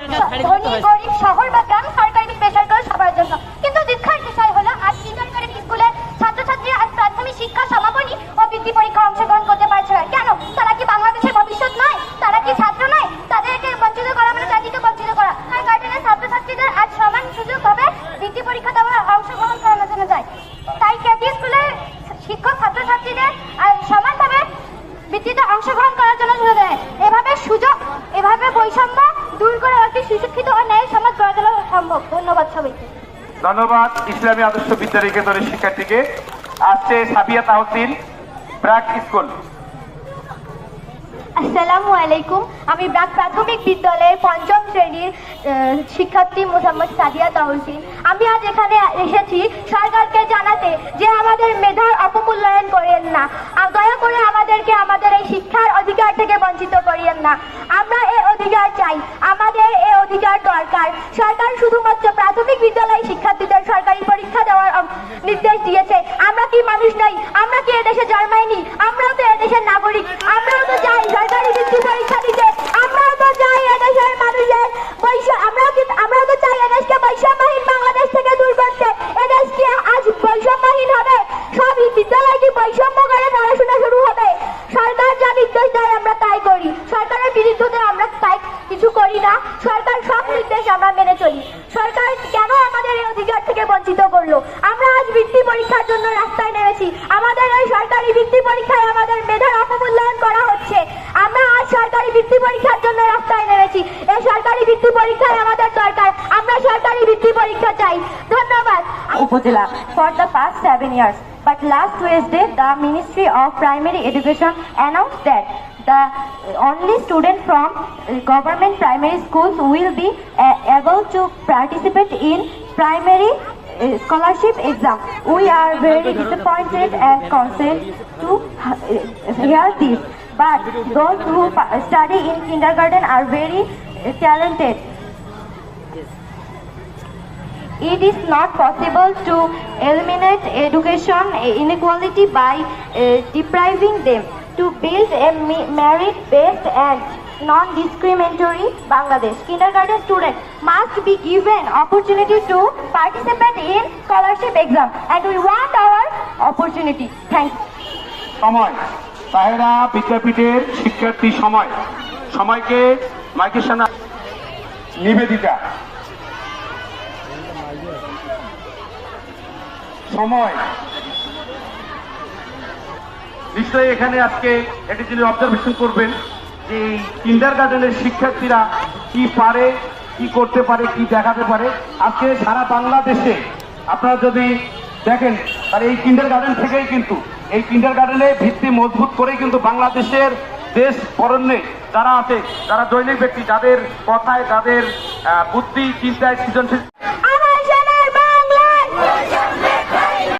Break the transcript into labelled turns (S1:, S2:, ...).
S1: ধনী গরিব শহর বা গ্রাম সরকারি বেসরকারি সবার জন্য। কিন্তু দুঃখের বিষয় হলো আজ কিন্ডারগার্টেন স্কুলের ছাত্রছাত্রীরা আজ প্রাথমিক শিক্ষা সমাপনী ও বৃত্তি পরীক্ষা অংশগ্রহণ করতে পারছে না। কেন? তারা কি বাংলাদেশের ভবিষ্যৎ নয়? তারা কি ছাত্র নয়? তাদেরকে বঞ্চিত করা মানে জাতিকে বঞ্চিত করা। আর গার্ডেনের ছাত্রছাত্রীদের আজ সমান সুযোগ হবে বৃত্তি পরীক্ষা দেওয়ার অংশগ্রহণ করানোর জন্য যায়। তাই কেপি স্কুলের শিক্ষক ছাত্রছাত্রীদের সমানভাবে বৃত্তিতে অংশগ্রহণ করার জন্য দেয় এভাবে সুযোগ এভাবে বৈষম্য সুশিক্ষিত ও ন্যায় সমাজ গড়ে তোলা সম্ভব। ধন্যবাদ সবাইকে।
S2: ধন্যবাদ ইসলামী আদর্শ শিক্ষার্থীকে। আসছে সাবিয়া তাহসিন ব্রাক স্কুল।
S1: আসসালামু আলাইকুম। আমি ব্রাক প্রাথমিক বিদ্যালয়ের পঞ্চম শ্রেণির শিক্ষার্থী মোহাম্মদ সাদিয়া তাহসিন। আমি আজ এখানে এসেছি সরকারকে জানাতে যে আমাদের মেধার অপমূল্যায়ন করেন না। দয়া করে আমাদেরকে আমাদের এই শিক্ষার অধিকার থেকে বঞ্চিত করিয়েন না। আমরা এই অধিকার চাই। অধিকার দরকার। সরকার শুধুমাত্র প্রাথমিক বিদ্যালয় শিক্ষার্থীদের সরকারি পরীক্ষা দেওয়ার নির্দেশ দিয়েছে। আমরা কি মানুষ নই? আমরা কি এদেশে জন্মাইনি? আমরাও তো এদেশের নাগরিক। আমরাও তো চাই সরকারি বৃত্তি পরীক্ষা দিতে। আমরাও তো চাই এদেশের মানুষের বৈশ্য আমরাও কি, আমরাও তো চাই এদেশকে বৈষম্যহীন বাংলাদেশ থেকে দূর করতে। এদেশকে আজ বৈষম্যহীন হবে? সব বিদ্যালয় কি বৈষম্য করে পড়াশোনা শুরু হবে? সরকার যা নির্দেশ দেয় আমরা তাই করি। সরকারের বিরুদ্ধে আমরা কিছু করি না। সরকার সব নির্দেশ আমরা মেনে চলি। সরকার কেন আমাদের এই অধিকার থেকে বঞ্চিত করল? আমরা আজ বৃত্তি পরীক্ষার জন্য রাস্তায় নেমেছি। আমাদের এই সরকারি বৃত্তি পরীক্ষায় আমাদের মেধার অপমূল্যায়ন করা হচ্ছে। আমরা আজ সরকারি বৃত্তি পরীক্ষার জন্য রাস্তায় নেমেছি। এই সরকারি বৃত্তি পরীক্ষায় আমাদের দরকার। আমরা সরকারি বৃত্তি পরীক্ষা চাই। ধন্যবাদ।
S3: উপজেলা for the past seven years. But last Wednesday, the Ministry of Primary Education announced that the only student from uh, government primary schools will be uh, able to participate in primary uh, scholarship exam. We are very disappointed and concerned to uh, hear this. But those who study in kindergarten are very uh, talented. It is not possible to eliminate education inequality by uh, depriving them. To build a me- merit-based and non-discriminatory Bangladesh, kindergarten students must be given opportunity to participate in scholarship exam, and we want our opportunity. Thank you.
S2: সময় তাহেরা বিদ্যাপীঠের শিক্ষার্থী সময় সময়কে মাইকের সামনে নিবেদিতা সময় নিশ্চয়ই এখানে আজকে একটি যিনি অবজারভেশন করবেন যে এই কিন্ডার গার্ডেনের শিক্ষার্থীরা কি পারে, কি করতে পারে, কি দেখাতে পারে, আজকে সারা বাংলাদেশে আপনারা যদি দেখেন, তাহলে এই কিন্ডার গার্ডেন থেকেই কিন্তু, এই কিন্ডার গার্ডেনে ভিত্তি মজবুত করেই কিন্তু বাংলাদেশের দেশ পরণ্যে যারা আছে, যারা দৈনিক ব্যক্তি, যাদের কথায় তাদের বুদ্ধি, চিন্তায় সৃজনশীল